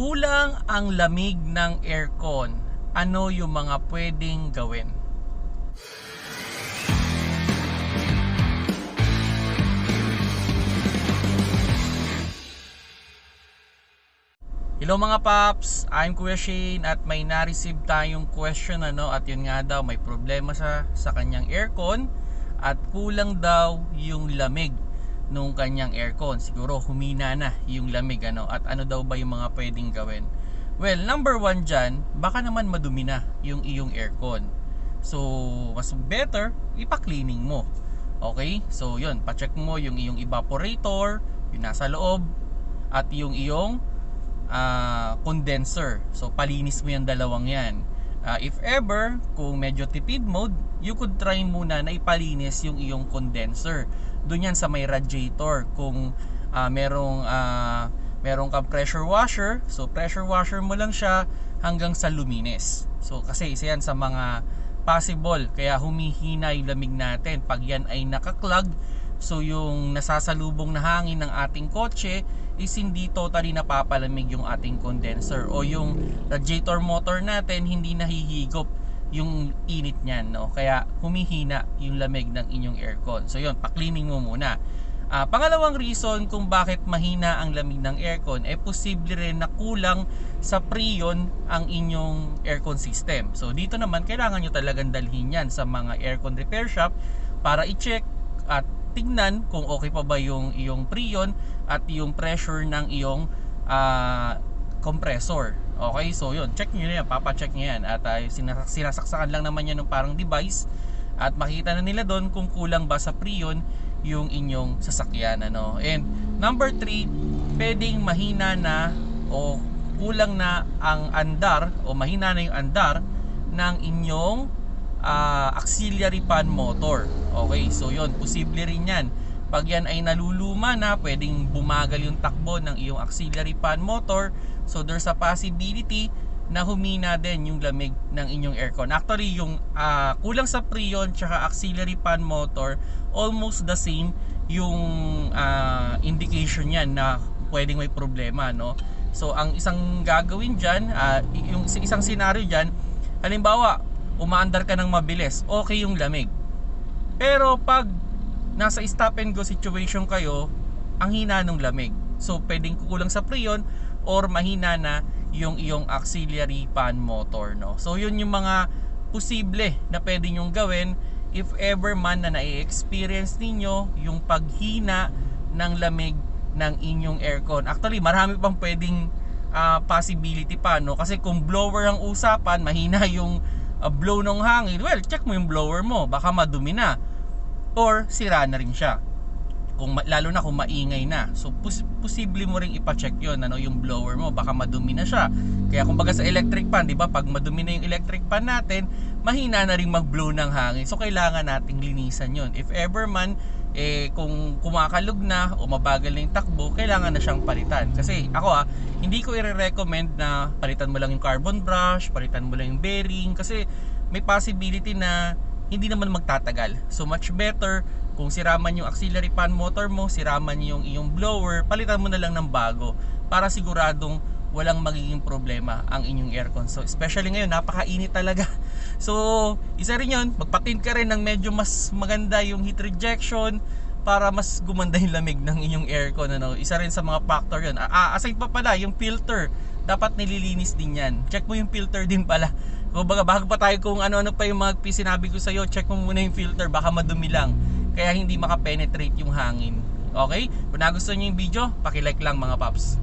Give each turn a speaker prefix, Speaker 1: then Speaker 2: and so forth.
Speaker 1: Kulang ang lamig ng aircon. Ano yung mga pwedeng gawin? Hello mga paps, I'm Kuya Shane at may na-receive tayong question ano at yun nga daw may problema sa sa kanyang aircon at kulang daw yung lamig nung kanyang aircon. Siguro humina na yung lamig ano at ano daw ba yung mga pwedeng gawin? Well, number one dyan, baka naman madumi na yung iyong aircon. So, mas better, ipa-cleaning mo. Okay? So, yun, pacheck mo yung iyong evaporator, yung nasa loob, at yung iyong ah, condenser. So palinis mo yung dalawang yan. Ah, if ever, kung medyo tipid mode, you could try muna na ipalinis yung iyong condenser. Doon yan sa may radiator. Kung ah, merong ah, merong kang pressure washer, so pressure washer mo lang siya hanggang sa luminis. So kasi isa yan sa mga possible kaya humihina yung lamig natin pag yan ay nakaklog so yung nasasalubong na hangin ng ating kotse is hindi totally napapalamig yung ating condenser o yung radiator motor natin hindi nahihigop yung init niyan no kaya humihina yung lamig ng inyong aircon so yun pa-cleaning mo muna Ah, pangalawang reason kung bakit mahina ang lamig ng aircon ay posible rin na kulang sa preon ang inyong aircon system. So dito naman kailangan nyo talagang dalhin yan sa mga aircon repair shop para i-check at tignan kung okay pa ba yung iyong preon at yung pressure ng iyong ah, compressor. Okay, so yun, check nyo yan, papacheck nyo yan at uh, sinasaksakan lang naman yan ng parang device at makita na nila doon kung kulang ba sa preon yung inyong sasakyan ano. And number 3, pwedeng mahina na o kulang na ang andar o mahina na yung andar ng inyong ah, auxiliary fan motor. Okay, so yon posible rin yan. Pag yan ay naluluma na, pwedeng bumagal yung takbo ng iyong auxiliary fan motor. So there's a possibility na humina din yung lamig ng inyong aircon. Actually, yung ah, kulang sa preon tsaka auxiliary fan motor, almost the same yung ah, indication yan na pwedeng may problema, no? So, ang isang gagawin dyan, ah, yung isang scenario dyan, halimbawa, umaandar ka ng mabilis, okay yung lamig. Pero pag nasa stop and go situation kayo, ang hina ng lamig. So, pwedeng kukulang sa preon or mahina na yung iyong auxiliary fan motor, no? So, yun yung mga posible na pwede nyong gawin if ever man na nai-experience ninyo yung paghina ng lamig ng inyong aircon. Actually, marami pang pwedeng ah, possibility pa, no? Kasi kung blower ang usapan, mahina yung ah, blow ng hangin, well, check mo yung blower mo, baka madumi na or sira na rin siya. Kung lalo na kung maingay na. So pos- posible mo ring ipa-check yon ano yung blower mo. Baka madumi na siya. Kaya kumbaga sa electric fan di ba pag madumi na yung electric fan natin mahina na ring mag-blow ng hangin. So kailangan nating linisan yon if ever man eh kung kumakalog na o mabagal na yung takbo kailangan na siyang palitan. Kasi ako ah hindi ko i-recommend na palitan mo lang yung carbon brush palitan mo lang yung bearing. Kasi may possibility na hindi naman magtatagal. So much better kung siraman yung auxiliary fan motor mo, siraman yung iyong blower, palitan mo na lang ng bago para siguradong walang magiging problema ang inyong aircon. So especially ngayon, napakainit talaga. So isa rin yun, magpatin ka rin ng medyo mas maganda yung heat rejection para mas gumanda yung lamig ng inyong aircon. Ano? Isa rin sa mga factor yun. Ah, aside pa pala, yung filter, dapat nililinis din yan. Check mo yung filter din pala. Kung baga, bago pa tayo kung ano-ano pa yung mga sinabi ko sa'yo, check mo muna yung filter, baka madumi lang. Kaya hindi makapenetrate yung hangin. Okay? Kung nagustuhan nyo yung video, pakilike lang mga paps.